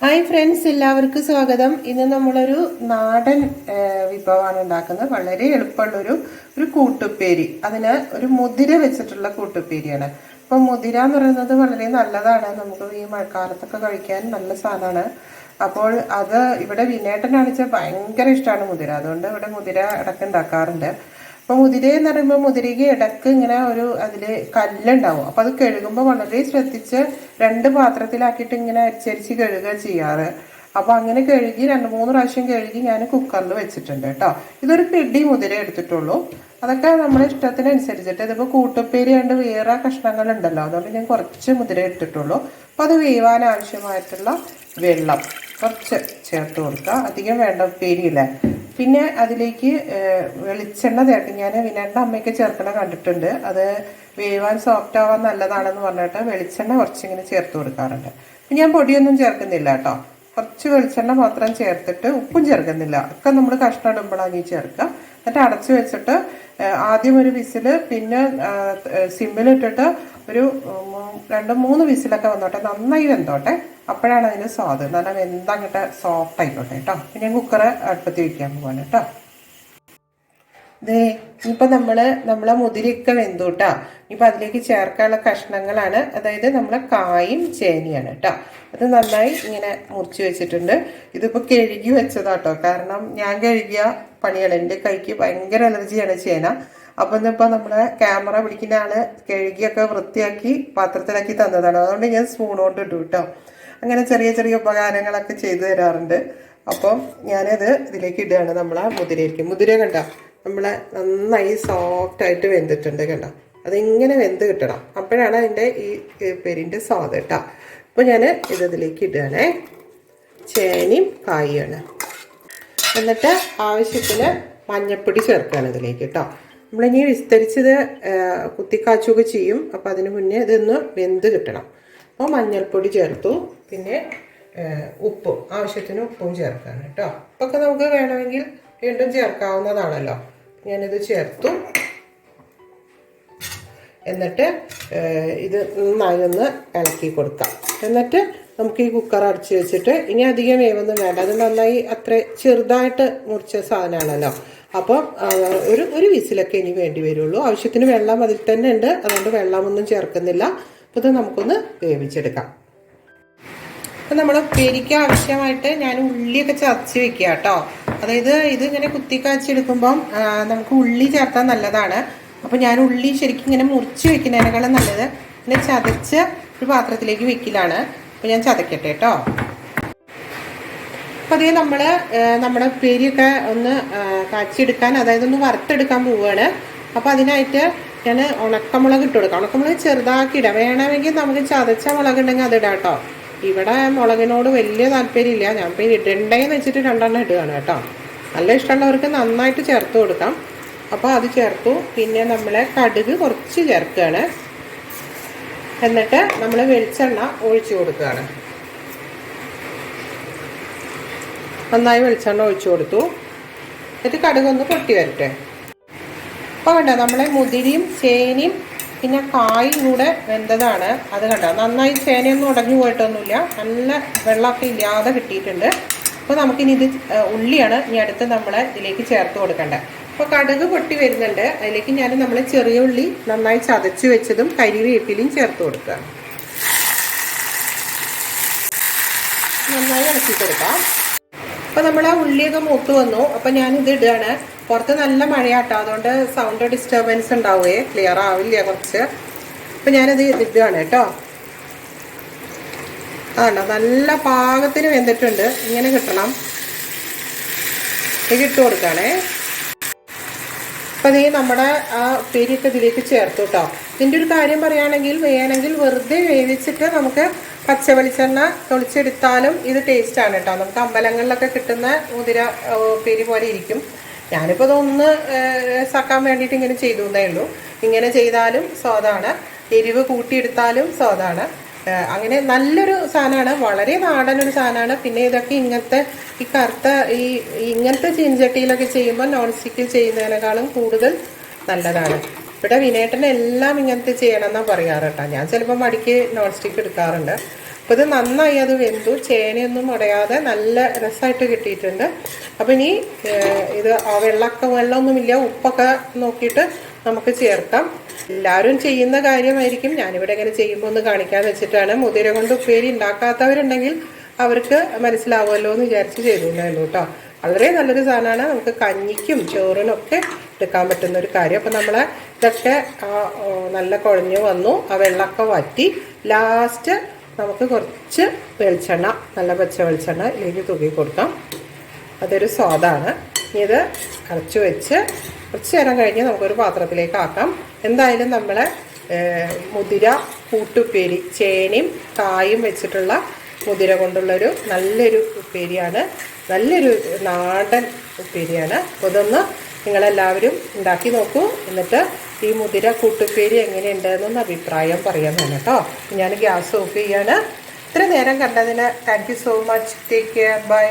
Hi friends എല്ലാവർക്കും സ്വാഗതം. ഇന്ന് നമ്മളൊരു നാടൻ വിഭവമാണ് ഉണ്ടാക്കുന്നത്. വളരെ എളുപ്പമുള്ളൊരു ഒരു കൂട്ടുപ്പേരി. അതിന് ഒരു മുതിര വെച്ചിട്ടുള്ള കൂട്ടുപ്പേരിയാണ്. അപ്പം മുതിര എന്ന് പറയുന്നത് വളരെ നല്ലതാണ്. നമുക്ക് ഈ മഴക്കാലത്തൊക്കെ കഴിക്കാൻ നല്ല സാധനമാണ്. അപ്പോൾ അത് ഇവിടെ വിനേട്ടനാണ് വെച്ചാൽ ഭയങ്കര ഇഷ്ടമാണ് മുതിര. അതുകൊണ്ട് ഇവിടെ മുതിര ഇടയ്ക്ക് ഉണ്ടാക്കാറുണ്ട്. അപ്പൊ മുതിര എന്ന് പറയുമ്പോൾ മുതിരയ്ക്ക് ഇടയ്ക്ക് ഇങ്ങനെ ഒരു അതിൽ കല്ലുണ്ടാവും. അപ്പോൾ അത് കഴുകുമ്പോൾ വളരെ ശ്രദ്ധിച്ച് രണ്ട് പാത്രത്തിലാക്കിയിട്ട് ഇങ്ങനെ അരിച്ചരിച്ച് കഴുകുക ചെയ്യാറ്. അപ്പോൾ അങ്ങനെ കഴുകി രണ്ട് മൂന്ന് പ്രാവശ്യം കഴുകി ഞാൻ കുക്കറിൽ വെച്ചിട്ടുണ്ട് കേട്ടോ. ഇതൊരു പിടി മുതിര എടുത്തിട്ടുള്ളൂ. അതൊക്കെ നമ്മുടെ ഇഷ്ടത്തിനനുസരിച്ചിട്ട്. ഇതിപ്പോൾ കൂട്ടുപ്പേരി കണ്ട് വേറെ കഷ്ണങ്ങൾ ഉണ്ടല്ലോ അതുകൊണ്ട് ഞാൻ കുറച്ച് മുതിര എടുത്തിട്ടുള്ളൂ അപ്പൊ അത് വേവാൻ ആവശ്യമായിട്ടുള്ള വെള്ളം കുറച്ച് ചേർത്ത് കൊടുക്കുക. അധികം വേണ്ട ഉപ്പേരിയില്ലേ. പിന്നെ അതിലേക്ക് വെളിച്ചെണ്ണ ചേർക്കും ഞാൻ വിനാടിന്റെ അമ്മയൊക്കെ ചേർക്കണ കണ്ടിട്ടുണ്ട്. അത് വേവാൻ സോഫ്റ്റ് ആവാൻ നല്ലതാണെന്ന് പറഞ്ഞിട്ട് വെളിച്ചെണ്ണ കുറച്ചിങ്ങനെ ചേർത്ത് കൊടുക്കാറുണ്ട്. ഞാൻ പൊടിയൊന്നും ചേർക്കുന്നില്ല കേട്ടോ. കുറച്ച് വെളിച്ചെണ്ണ മാത്രം ചേർത്തിട്ട് ഉപ്പും ചേർക്കുന്നില്ല. ഒക്കെ നമ്മൾ കഷ്ണം ഇടുമ്പോഴാണ് ഈ ചേർക്കുക. എന്നിട്ട് അടച്ചു വെച്ചിട്ട് ആദ്യം ഒരു വിസിൽ പിന്നെ സിമ്മിലിട്ടിട്ട് ഒരു രണ്ട് മൂന്ന് വിസിലൊക്കെ വന്നോട്ടെ. നന്നായി വെന്തോട്ടെ. അപ്പോഴാണ് അതിന് സ്വാദ്. നല്ല വെന്തങ്ങോട്ട് സോഫ്റ്റ് ആയിക്കോട്ടെ കേട്ടോ പിന്നെ കുക്കറ് അടുപ്പത്ത് വയ്ക്കാൻ പോവാണ് കേട്ടോ ദേ ഇപ്പൊ നമ്മൾ നമ്മളെ മുതിരയൊക്കെ വെന്തു ഇപ്പൊ അതിലേക്ക് ചേർക്കാനുള്ള കഷ്ണങ്ങളാണ്. അതായത് നമ്മളെ കായും ചേനയാണ് കേട്ടോ. അത് നന്നായി ഇങ്ങനെ മുറിച്ച് വെച്ചിട്ടുണ്ട്. ഇതിപ്പോ കഴുകി വെച്ചതാട്ടോ. കാരണം ഞാൻ കഴുകിയ പണിയാണ് എന്റെ കൈക്ക് ഭയങ്കര അലർജിയാണ് ചേന. അപ്പൊ ഇന്നിപ്പോ നമ്മളെ ക്യാമറ പിടിക്കുന്ന ആൾ കഴുകിയൊക്കെ വൃത്തിയാക്കി പാത്രത്തിലാക്കി തന്നതാണ്. അതുകൊണ്ട് ഞാൻ സ്പൂൺ കൊണ്ട് ഇട്ടു കേട്ടോ. അങ്ങനെ ചെറിയ ചെറിയ ഉപകാരങ്ങളൊക്കെ ചെയ്തു തരാറുണ്ട്. അപ്പം ഞാനത് ഇതിലേക്ക് ഇടുകയാണ് നമ്മളെ മുതിരയിലേക്ക് മുതിര കണ്ട? നമ്മളെ നന്നായി സോഫ്റ്റ് ആയിട്ട് വെന്തിട്ടുണ്ട് കേട്ടോ. അതിങ്ങനെ വെന്ത് കിട്ടണം. അപ്പോഴാണ് അതിന്റെ ഈ പെരിന്റെ സ്വാദ് കേട്ടോ. അപ്പോൾ ഞാൻ ഇത് ഇതിലേക്ക് ഇടുകയാണേ. ചേനയും കായാണ് എന്നിട്ട് ആവശ്യത്തിന് മഞ്ഞപ്പൊടി ചേർക്കുകയാണ് ഇതിലേക്ക് കേട്ടോ. നമ്മളിനി വിസ്തരിച്ചത് കുത്തിക്കാച്ചുക ചെയ്യും. അപ്പോൾ അതിന് മുന്നേ ഇതൊന്ന് വെന്ത് കിട്ടണം. അപ്പോൾ മഞ്ഞൾപ്പൊടി ചേർത്തു. പിന്നെ ഉപ്പും ആവശ്യത്തിന് ഉപ്പും ചേർക്കാണ് കേട്ടോ. ഉപ്പൊക്കെ നമുക്ക് വേണമെങ്കിൽ വീണ്ടും ചേർക്കാവുന്നതാണല്ലോ. ഞാനിത് ചേർത്തു. എന്നിട്ട് ഇത് നന്നായി ഒന്ന് ഇളക്കി കൊടുക്കാം. എന്നിട്ട് നമുക്ക് ഈ കുക്കർ അടച്ചു വെച്ചിട്ട് ഇനി അധികം വേവൊന്നും വേണ്ട. അത് നന്നായി അത്ര ചെറുതായിട്ട് മുറിച്ച സാധനമാണല്ലോ. അപ്പോൾ ഒരു ഒരു വിസിലൊക്കെ ഇനി വേണ്ടി വരുള്ളൂ. ആവശ്യത്തിന് വെള്ളം അതിൽ തന്നെ ഉണ്ട്. അതുകൊണ്ട് വെള്ളമൊന്നും ചേർക്കുന്നില്ല. അപ്പോൾ ഇത് നമുക്കൊന്ന് വേവിച്ചെടുക്കാം. അപ്പം നമ്മൾ ഉപ്പേരിക്ക് ആവശ്യമായിട്ട് ഞാൻ ഉള്ളിയൊക്കെ ചതച്ച് വെക്കുക കേട്ടോ. അതായത് ഇത് ഇങ്ങനെ കുത്തി കാച്ചെടുക്കുമ്പം നമുക്ക് ഉള്ളി ചേർത്താൽ നല്ലതാണ്. അപ്പം ഞാൻ ഉള്ളി ശരിക്കും ഇങ്ങനെ മുറിച്ച് വെക്കുന്നതിനേക്കാളും നല്ലത് ഇങ്ങനെ ചതച്ച് ഒരു പാത്രത്തിലേക്ക് വെക്കലാണ്. അപ്പം ഞാൻ ചതക്കട്ടെ കേട്ടോ. അപ്പം അതേ നമ്മൾ നമ്മുടെ ഉപ്പേരിയൊക്കെ ഒന്ന് കാച്ചെടുക്കാൻ അതായത് ഒന്ന് വറുത്തെടുക്കാൻ പോവുകയാണ് അപ്പോൾ അതിനായിട്ട് ഞാൻ ഉണക്കമുളക് ഇട്ട് കൊടുക്കാം. ഉണക്കമുളക് ചെറുതാക്കി ഇടാം വേണമെങ്കിൽ നമുക്ക് ചതച്ച മുളക് ഉണ്ടെങ്കിൽ അത് ഇടാം കേട്ടോ. ഇവിടെ മുളകിനോട് വലിയ താല്പര്യമില്ല. ഞാൻ ഇപ്പോൾ ഇടണ്ടേന്ന് വെച്ചിട്ട് രണ്ടെണ്ണം ഇടുകയാണ് കേട്ടോ. നല്ല ഇഷ്ടമുള്ളവർക്ക് നന്നായിട്ട് ചേർത്ത് കൊടുക്കാം. അപ്പോൾ അത് ചേർത്തു. പിന്നെ നമ്മൾ കടുക് കുറച്ച് ചേർക്കുകയാണ്. എന്നിട്ട് നമ്മൾ വെളിച്ചെണ്ണ ഒഴിച്ചു കൊടുക്കുകയാണ്. നന്നായി വെളിച്ചെണ്ണ ഒഴിച്ചു കൊടുത്തു. എന്നിട്ട് കടുകൊന്ന് പൊട്ടി വരട്ടെ. അപ്പോൾ വേണ്ട നമ്മളെ മുതിരിയും ചേനയും പിന്നെ കായും കൂടെ വെന്തതാണ്. അത് കണ്ടോ? നന്നായി ചേനയൊന്നും ഉടഞ്ഞു പോയിട്ടൊന്നുമില്ല. നല്ല വെള്ളമൊക്കെ ഇല്ലാതെ കിട്ടിയിട്ടുണ്ട്. അപ്പോൾ നമുക്കിനി ഇത് ഉള്ളിയാണ് ഇനി അടുത്ത് നമ്മൾ ഇതിലേക്ക് ചേർത്ത് കൊടുക്കേണ്ടത്. അപ്പോൾ കടുക് പൊട്ടി വരുന്നുണ്ട്. അതിലേക്ക് ഞാൻ നമ്മൾ ചെറിയ ഉള്ളി നന്നായി ചതച്ച് വെച്ചതും കരിവേപ്പിലയും ചേർത്ത് കൊടുക്കുക നന്നായി ഇളക്കി കൊടുക്കാം അപ്പോൾ നമ്മൾ ആ ഉള്ളിയൊക്കെ മൂത്ത് വന്നു. അപ്പോൾ ഞാനിത് ഇടുകയാണ്. പുറത്ത് നല്ല മഴയാട്ടോ. അതുകൊണ്ട് സൗണ്ട് ഡിസ്റ്റർബൻസ് ഉണ്ടാവുകയെ ക്ലിയർ ആവില്ല കുറച്ച്. അപ്പം ഞാനത് ഇടുകയാണ് കേട്ടോ. ആണോ? നല്ല പാകത്തിന് വെന്തിട്ടുണ്ട്. ഇങ്ങനെ കിട്ടണം. ഇത് ഇട്ട് കൊടുക്കുകയാണേ. അപ്പം നീ നമ്മുടെ ആ ഉപ്പേരിയൊക്കെ ഇതിലേക്ക് ചേർത്തു കേട്ടോ. ഇതിന്റെ ഒരു കാര്യം പറയുകയാണെങ്കിൽ വേണമെങ്കിൽ വെറുതെ വേവിച്ചിട്ട് നമുക്ക് പച്ച വെളിച്ചെണ്ണ തൊളിച്ചെടുത്താലും ഇത് ടേസ്റ്റാണ് കേട്ടോ. നമുക്ക് അമ്പലങ്ങളിലൊക്കെ കിട്ടുന്ന മുതിര ഉപ്പേരി പോലെ ഇരിക്കും. ഞാനിപ്പോൾ ഇതൊന്ന് സക്കാൻ വേണ്ടിയിട്ട് ഇങ്ങനെ ചെയ്തു എന്നേ ഉള്ളൂ. ഇങ്ങനെ ചെയ്താലും സ്വാദാണ്. എരിവ് കൂട്ടിയെടുത്താലും സ്വാദാണ്. അങ്ങനെ നല്ലൊരു സാധനമാണ് വളരെ നാടൻ ഒരു സാധനമാണ് പിന്നെ ഇതൊക്കെ ഇങ്ങനത്തെ ഈ കറുത്ത ഈ ഇങ്ങനത്തെ ചീൻചട്ടിയിലൊക്കെ ചെയ്യുമ്പോൾ നോൺ സ്റ്റിക്കിൽ ചെയ്യുന്നതിനേക്കാളും കൂടുതൽ നല്ലതാണ്. ഇവിടെ വിനേട്ടന് എല്ലാം ഇങ്ങനത്തെ ചെയ്യണം എന്നാണ് പറയാറ് കേട്ടോ. ഞാൻ ചിലപ്പോൾ മടിക്ക് നോൺ സ്റ്റിക്ക് എടുക്കാറുണ്ട്. അപ്പോൾ ഇത് നന്നായി അത് വെന്തു. ചേനയൊന്നും ഉടയാതെ നല്ല രസമായിട്ട് കിട്ടിയിട്ടുണ്ട്. അപ്പം ഇനി ഇത് ആ വെള്ളമൊക്കെ വെള്ളമൊന്നുമില്ല ഉപ്പൊക്കെ നോക്കിയിട്ട് നമുക്ക് ചേർക്കാം. എല്ലാവരും ചെയ്യുന്ന കാര്യമായിരിക്കും. ഞാനിവിടെ ഇങ്ങനെ ചെയ്യുമ്പോൾ ഒന്ന് കാണിക്കാൻ വെച്ചിട്ടാണ്. മുതിര കൊണ്ട് ഉപ്പേരി ഉണ്ടാക്കാത്തവരുണ്ടെങ്കിൽ അവർക്ക് മനസ്സിലാവുമല്ലോ എന്ന് വിചാരിച്ച് ചെയ്തു കേട്ടോ. വളരെ നല്ലൊരു സാധനമാണ്. നമുക്ക് കഞ്ഞിക്കും ചോറിനും ഒക്കെ എടുക്കാൻ പറ്റുന്ന ഒരു കാര്യം. അപ്പം നമ്മൾ ഇതൊക്കെ നല്ല കുഴഞ്ഞു വന്നു. ആ വെള്ളമൊക്കെ വറ്റി ലാസ്റ്റ് നമുക്ക് കുറച്ച് വെളിച്ചെണ്ണ നല്ല പച്ച വെളിച്ചെണ്ണ ഇതിലേക്ക് തൂക്കി കൊടുക്കാം. അതൊരു സ്വാദാണ്. ഇത് അടച്ചു വെച്ച് കുറച്ച് നേരം കഴിഞ്ഞ് നമുക്കൊരു പാത്രത്തിലേക്ക് ആക്കാം. എന്തായാലും നമ്മൾ മുതിര കൂട്ടുപ്പേരി ചേനയും കായും വെച്ചിട്ടുള്ള മുതിര കൊണ്ടുള്ളൊരു നല്ലൊരു ഉപ്പേരിയാണ്. നല്ലൊരു നാടൻ ഉപ്പേരിയാണ്. അപ്പോൾ ഇതൊന്ന് നിങ്ങളെല്ലാവരും ഉണ്ടാക്കി നോക്കൂ. എന്നിട്ട് ഈ മുതിര കൂട്ടുപ്പേരി എങ്ങനെയുണ്ട് എന്നൊന്ന് അഭിപ്രായം പറയാൻ തന്നെ കേട്ടോ. ഞാൻ ഗ്യാസ് ഓഫ് ചെയ്യാണ്. ഇത്ര നേരം കണ്ടതിന് thank you so much take care bye